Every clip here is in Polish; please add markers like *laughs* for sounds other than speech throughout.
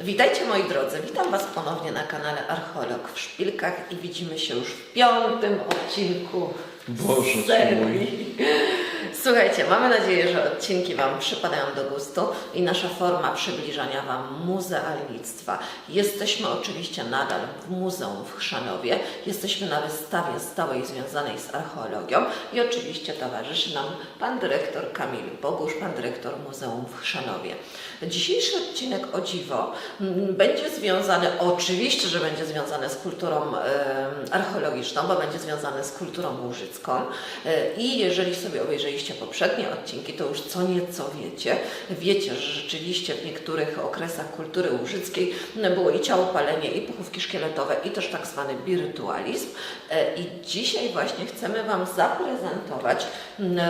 Witajcie moi drodzy, witam Was ponownie na kanale Archeolog w Szpilkach i widzimy się już w piątym odcinku Boże serii. Słuchajcie, mamy nadzieję, że odcinki Wam przypadają do gustu i nasza forma przybliżania Wam muzealnictwa. Jesteśmy oczywiście nadal w Muzeum w Chrzanowie, jesteśmy na wystawie stałej związanej z archeologią i oczywiście towarzyszy nam Pan Dyrektor Kamil Bogusz, Pan Dyrektor Muzeum w Chrzanowie. Dzisiejszy odcinek o dziwo mm, będzie związany, oczywiście, że będzie związany z kulturą em, archeologiczną, bo będzie związany z kulturą łużycką E, i jeżeli sobie obejrzeliście poprzednie odcinki, to już co nieco wiecie. Wiecie, że rzeczywiście w niektórych okresach kultury łużyckiej było i ciałopalenie, i pochówki szkieletowe, i też tak zwany birytualizm. E, I dzisiaj właśnie chcemy Wam zaprezentować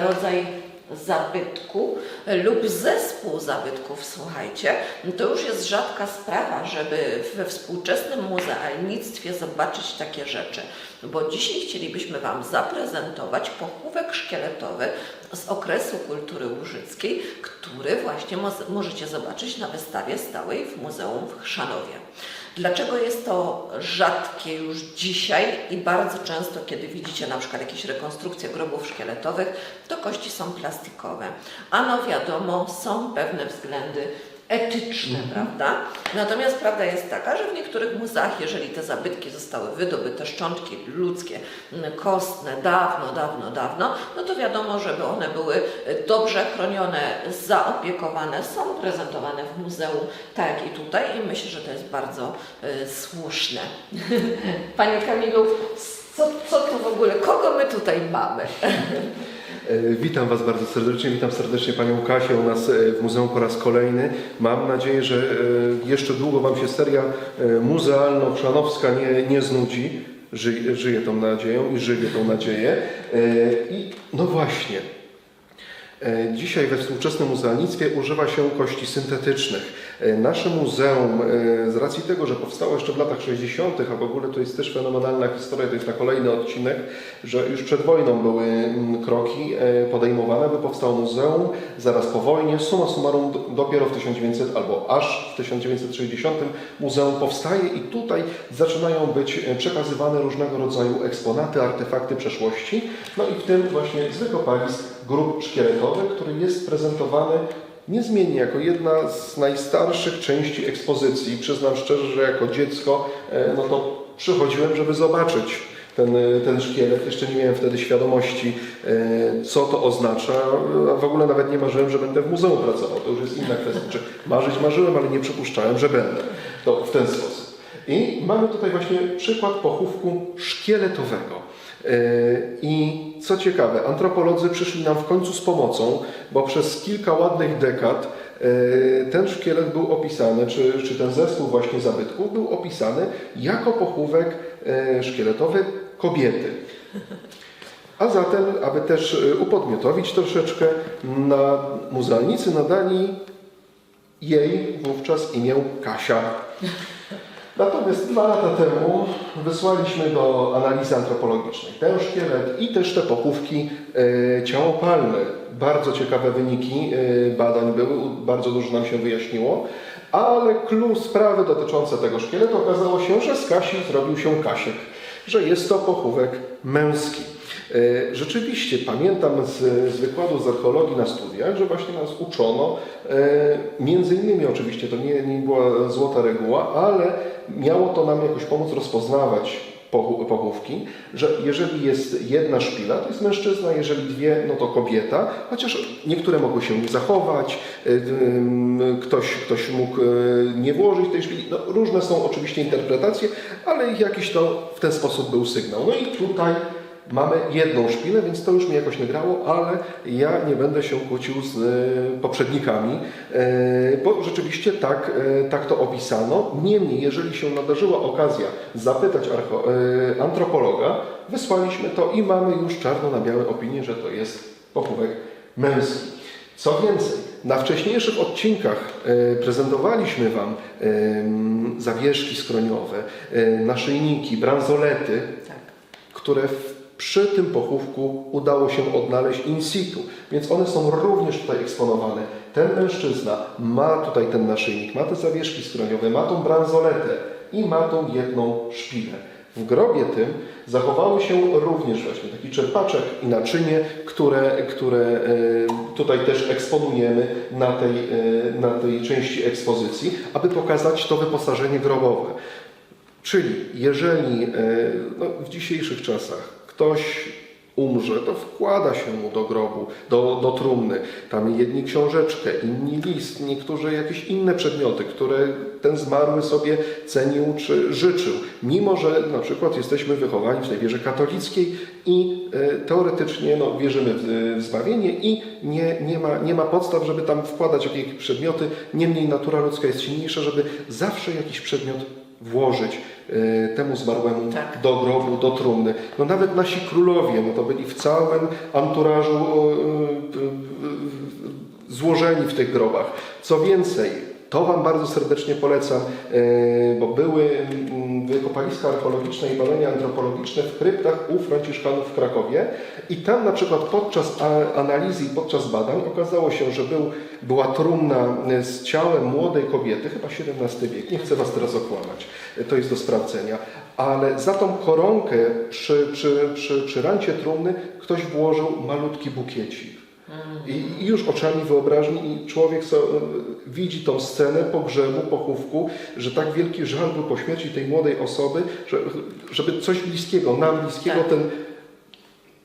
rodzaj zabytku lub zespół zabytków, słuchajcie, to już jest rzadka sprawa, żeby we współczesnym muzealnictwie zobaczyć takie rzeczy, bo dzisiaj chcielibyśmy Wam zaprezentować pochówek szkieletowy z okresu kultury łużyckiej, który właśnie mo- możecie zobaczyć na wystawie stałej w Muzeum w Chrzanowie. Dlaczego jest to rzadkie już dzisiaj i bardzo często, kiedy widzicie na przykład jakieś rekonstrukcje grobów szkieletowych, to kości są plastikowe. Ano wiadomo, są pewne względy etyczne, prawda? Natomiast prawda jest taka, że w niektórych muzeach, jeżeli te zabytki zostały wydobyte, szczątki ludzkie, kostne, dawno, dawno, dawno, no to wiadomo, żeby one były dobrze chronione, zaopiekowane, są prezentowane w muzeum, tak jak i tutaj i myślę, że to jest bardzo e, słuszne. *laughs* Panie Kamilu, co, co tu w ogóle, kogo my tutaj mamy? *laughs* E, Witam Was bardzo serdecznie, witam serdecznie Panią Kasię u nas e, w muzeum po raz kolejny. Mam nadzieję, że e, jeszcze długo Wam się seria muzealno-chrzanowska nie, nie znudzi. Żyję, żyję tą nadzieją i żywię tą nadzieję. I no właśnie, Dzisiaj we współczesnym muzealnictwie używa się kości syntetycznych. E, Nasze muzeum, e, z racji tego, że powstało jeszcze w latach 60., a w ogóle to jest też fenomenalna historia, to jest na kolejny odcinek, że już przed wojną były mm, kroki e, podejmowane, by powstało muzeum zaraz po wojnie. Summa summarum do- dopiero w 1900 albo aż w 1960 muzeum powstaje i tutaj zaczynają być e, przekazywane różnego rodzaju eksponaty, artefakty przeszłości. No i w tym właśnie z wykopalisk grób szkieletowych, który jest prezentowany niezmiennie jako jedna z najstarszych części ekspozycji. Przyznam szczerze, że jako dziecko e, no to przychodziłem, żeby zobaczyć ten, e, ten szkielet. Jeszcze nie miałem wtedy świadomości, e, co to oznacza. W ogóle nawet nie marzyłem, że będę w muzeum pracował. To już jest inna kwestia. Czy marzyć marzyłem, ale nie przypuszczałem, że będę. To w ten sposób. I mamy tutaj właśnie przykład pochówku szkieletowego. Yy, I co ciekawe, antropolodzy przyszli nam w końcu z pomocą, bo przez kilka ładnych dekad yy, ten szkielet był opisany, czy, czy ten zespół właśnie zabytków był opisany jako pochówek yy, szkieletowy kobiety. A zatem, aby też upodmiotowić troszeczkę, na muzealnicy nadali jej wówczas imię Kasia. Natomiast dwa lata temu wysłaliśmy do analizy antropologicznej ten szkielet i też te pochówki e, ciałopalne. Bardzo ciekawe wyniki e, badań były, bardzo dużo nam się wyjaśniło, ale clue sprawy dotyczące tego szkieletu okazało się, że z Kasi zrobił się Kasiek, że jest to pochówek męski. E, Rzeczywiście pamiętam z, z wykładu z archeologii na studiach, że właśnie nas uczono, e, między innymi oczywiście to nie, nie była złota reguła, ale miało to nam jakoś pomóc rozpoznawać pochó- pochówki, że jeżeli jest jedna szpila, to jest mężczyzna, jeżeli dwie, no to kobieta, chociaż niektóre mogły się zachować, y, ktoś, ktoś mógł nie włożyć tej szpili. No, różne są oczywiście interpretacje, ale jakiś to w ten sposób był sygnał. No i tutaj Mamy jedną szpilę, więc to już mi jakoś nie grało, ale ja nie będę się kłócił z e, poprzednikami, e, bo rzeczywiście tak, e, tak to opisano. Niemniej, jeżeli się nadarzyła okazja zapytać antropologa, wysłaliśmy to i mamy już czarno na białe opinię, że to jest pochówek męski. Co więcej, na wcześniejszych odcinkach prezentowaliśmy Wam zawieszki skroniowe, naszyjniki, bransolety, Tak. które w przy tym pochówku udało się odnaleźć in situ, więc one są również tutaj eksponowane. Ten mężczyzna ma tutaj ten naszyjnik, ma te zawieszki skroniowe, ma tą bransoletę i ma tą jedną szpilę. W grobie tym zachowały się również właśnie taki czerpaczek i naczynie, które, które e, tutaj też eksponujemy na tej, e, na tej części ekspozycji, aby pokazać to wyposażenie grobowe. Czyli jeżeli e, no, w dzisiejszych czasach ktoś umrze, to wkłada się mu do grobu, do, do trumny. Tam jedni książeczkę, inni list, niektórzy jakieś inne przedmioty, które ten zmarły sobie cenił czy życzył. Mimo, że na przykład jesteśmy wychowani w tej wierze katolickiej i e, teoretycznie no, wierzymy w, w zbawienie i nie, nie, ma, nie ma podstaw, żeby tam wkładać jakieś przedmioty. Niemniej natura ludzka jest silniejsza, żeby zawsze jakiś przedmiot włożyć temu zmarłemu Tak. do grobu, do trumny. No nawet nasi królowie, no to byli w całym anturażu e, e, złożeni w tych grobach. Co więcej, to Wam bardzo serdecznie polecam, e, bo były mm, wykopaliska archeologiczne i badania antropologiczne w kryptach u Franciszkanów w Krakowie. I tam na przykład podczas analizy i podczas badań okazało się, że był, była trumna e, z ciałem młodej kobiety, chyba XVII wiek, nie chcę Was teraz okłamać, e, to jest do sprawdzenia, ale za tą koronkę przy, przy, przy, przy rancie trumny ktoś włożył malutki bukiecik. I, I już oczami wyobraźni i człowiek so, widzi tą scenę pogrzebu, pochówku, że tak wielki żal był po śmierci tej młodej osoby, że, żeby coś bliskiego, nam bliskiego, Tak. ten,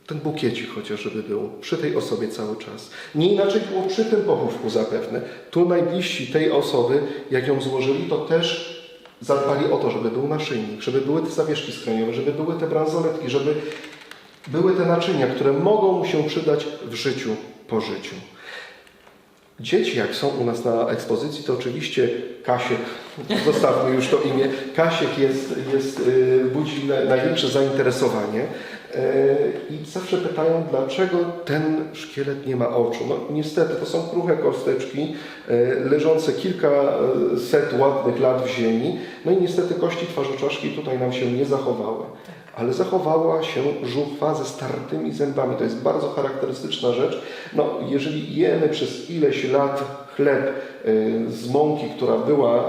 ten bukiecik chociaż, żeby był przy tej osobie cały czas. Nie inaczej było przy tym pochówku zapewne. Tu najbliżsi tej osoby, jak ją złożyli, to też zadbali o to, żeby był naszyjnik, żeby były te zawieszki skroniowe, żeby były te bransoletki, żeby były te naczynia, które mogą mu się przydać w życiu, po życiu. Dzieci, jak są u nas na ekspozycji, to oczywiście Kasiek, zostawmy już to imię, Kasiek jest, jest, y, budzi na- największe zainteresowanie y, i zawsze pytają, dlaczego ten szkielet nie ma oczu. No niestety, to są kruche kosteczki, y, leżące kilkaset ładnych lat w ziemi, no i niestety kości twarzoczaszki tutaj nam się nie zachowały ale zachowała się żuchwa ze startymi zębami. To jest bardzo charakterystyczna rzecz. No, jeżeli jemy przez ileś lat chleb y, z mąki, która była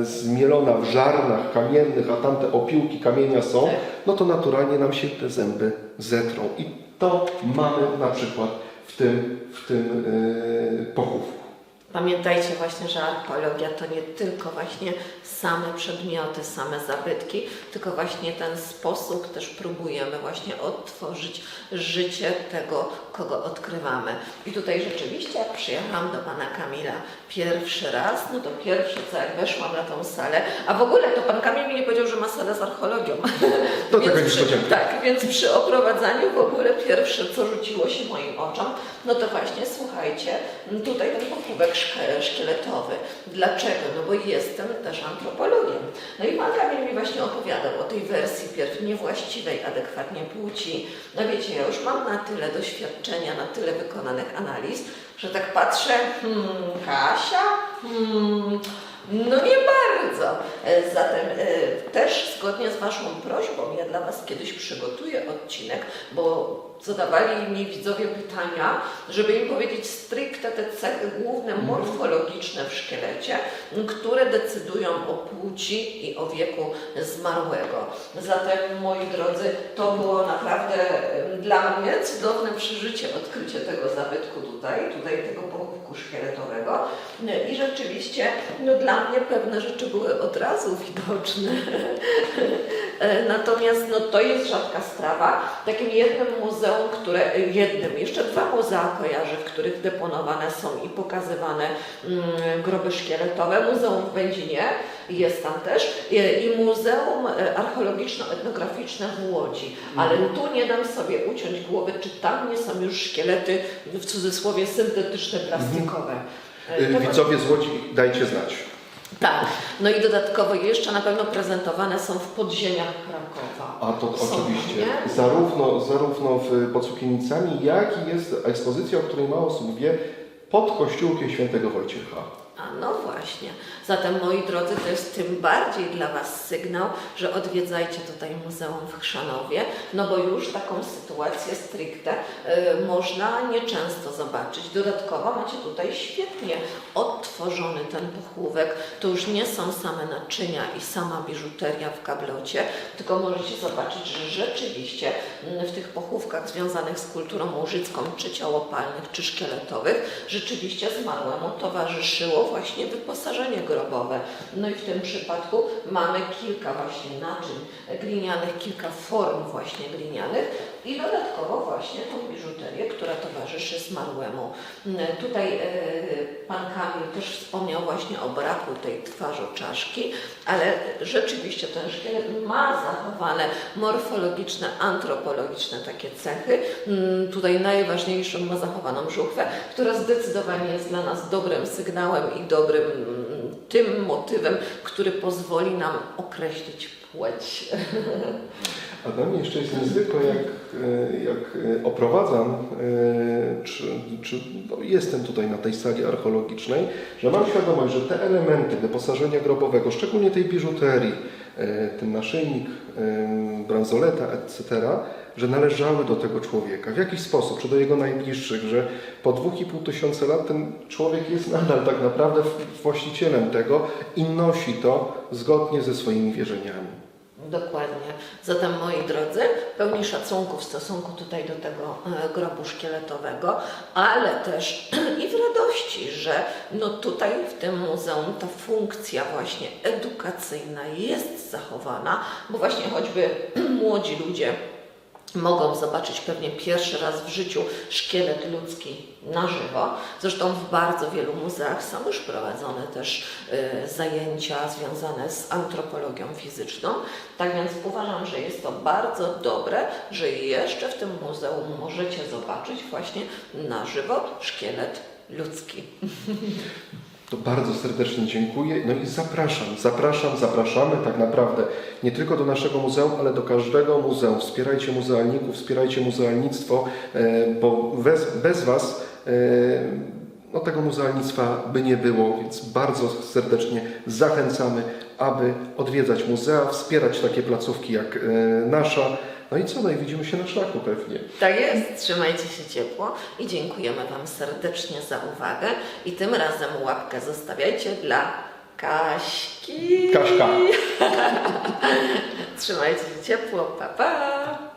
y, zmielona w żarnach kamiennych, a tamte opiłki kamienia są, Tak. no to naturalnie nam się te zęby zetrą. I to mamy na przykład w tym, w tym y, pochówku. Pamiętajcie właśnie, że archeologia to nie tylko właśnie same przedmioty, same zabytki, tylko właśnie ten sposób też próbujemy właśnie odtworzyć życie tego, kogo odkrywamy. I tutaj rzeczywiście, jak przyjechałam do pana Kamila pierwszy raz, no to pierwsze co, jak weszłam na tą salę, a w ogóle to pan Kamil mi nie powiedział, że ma salę z archeologią. *laughs* To taka niespodzianka. tak, więc przy oprowadzaniu w ogóle pierwsze, co rzuciło się moim oczom, no to właśnie słuchajcie, tutaj ten pochówek szke- szkieletowy. Dlaczego? No bo jestem też antropologiem. No i pan Kamil mi właśnie opowiadał o tej wersji pierw niewłaściwej, adekwatnie płci. No wiecie, ja już mam na tyle doświadczenia, na tyle wykonanych analiz, że tak patrzę, hmm, Kasia, hmm, no nie bardzo. E, Zatem e, też zgodnie z Waszą prośbą, ja dla Was kiedyś przygotuję odcinek, bo zadawali mi widzowie pytania, żeby im powiedzieć stricte te cechy główne morfologiczne w szkielecie, które decydują o płci i o wieku zmarłego. Zatem, moi drodzy, to było naprawdę dla mnie cudowne przeżycie, odkrycie tego zabytku tutaj, tutaj tego pochówku szkieletowego. I rzeczywiście no, dla mnie pewne rzeczy były od razu widoczne. *laughs* E, Natomiast no, to jest rzadka sprawa. Takim jednym muzeum, które, jednym, jeszcze dwa muzea kojarzę, w których deponowane są i pokazywane mm, groby szkieletowe. Muzeum w Będzinie jest tam też i, i Muzeum e, Archeologiczno-Etnograficzne w Łodzi. Ale tu nie dam sobie uciąć głowy, czy tam nie są już szkielety w cudzysłowie syntetyczne, plastikowe. E, to- Widzowie z Łodzi, dajcie znać. Tak, no i dodatkowo jeszcze na pewno prezentowane są w podziemiach Krakowa. A to Są, oczywiście. nie? Zarówno, zarówno w, pod Sukienicami, jak i jest ekspozycja, o której mało osób wie, pod kościółkiem świętego Wojciecha. A no właśnie. Zatem moi drodzy, to jest tym bardziej dla Was sygnał, że odwiedzajcie tutaj Muzeum w Chrzanowie, no bo już taką sytuację stricte y, można nieczęsto zobaczyć. Dodatkowo macie tutaj świetnie odtworzony ten pochówek. To już nie są same naczynia i sama biżuteria w gablocie, tylko możecie zobaczyć, że rzeczywiście mm, w tych pochówkach związanych z kulturą łużycką, czy ciałopalnych, czy szkieletowych, rzeczywiście zmarłemu towarzyszyło właśnie wyposażenie grobowe. No i w tym przypadku mamy kilka właśnie naczyń glinianych, kilka form właśnie glinianych i dodatkowo właśnie tą biżuterię, która towarzyszy zmarłemu. Tutaj e, pan Kamil też wspomniał właśnie o braku tej twarzoczaszki, ale rzeczywiście ten szkielet ma zachowane morfologiczne, antropologiczne takie cechy. Mm, Tutaj najważniejszą ma zachowaną żuchwę, która zdecydowanie jest dla nas dobrym sygnałem i dobrym mm, tym motywem, który pozwoli nam określić płeć. A dla mnie jeszcze jest niezwykłe, jak, e, jak e, oprowadzam, e, czy, czy no jestem tutaj na tej sali archeologicznej, że mam świadomość, że te elementy wyposażenia grobowego, szczególnie tej biżuterii, ten naszyjnik, bransoleta, etc., że należały do tego człowieka. W jakiś sposób, czy do jego najbliższych, że po dwóch i pół tysiąca lat ten człowiek jest nadal tak naprawdę właścicielem tego i nosi to zgodnie ze swoimi wierzeniami. Dokładnie. Zatem moi drodzy, pełni szacunku w stosunku tutaj do tego e, grobu szkieletowego, ale też *clears throat* i w radości, że no tutaj w tym muzeum ta funkcja właśnie edukacyjna jest zachowana, bo właśnie choćby *clears throat* młodzi ludzie mogą zobaczyć pewnie pierwszy raz w życiu szkielet ludzki na żywo. Zresztą w bardzo wielu muzeach są już prowadzone też y, zajęcia związane z antropologią fizyczną. Tak więc uważam, że jest to bardzo dobre, że jeszcze w tym muzeum możecie zobaczyć właśnie na żywo szkielet ludzki. *laughs* To bardzo serdecznie dziękuję. No i zapraszam, zapraszam, zapraszamy tak naprawdę nie tylko do naszego muzeum, ale do każdego muzeum. Wspierajcie muzealników, wspierajcie muzealnictwo, e, bo bez, bez Was e, no, tego muzealnictwa by nie było, więc bardzo serdecznie zachęcamy, aby odwiedzać muzea, wspierać takie placówki jak e, nasza. No i co? No i widzimy się na szlaku pewnie. Tak jest, trzymajcie się ciepło i dziękujemy Wam serdecznie za uwagę. I tym razem łapkę zostawiajcie dla Kaśki. Kaśka. *laughs* Trzymajcie się ciepło, pa pa!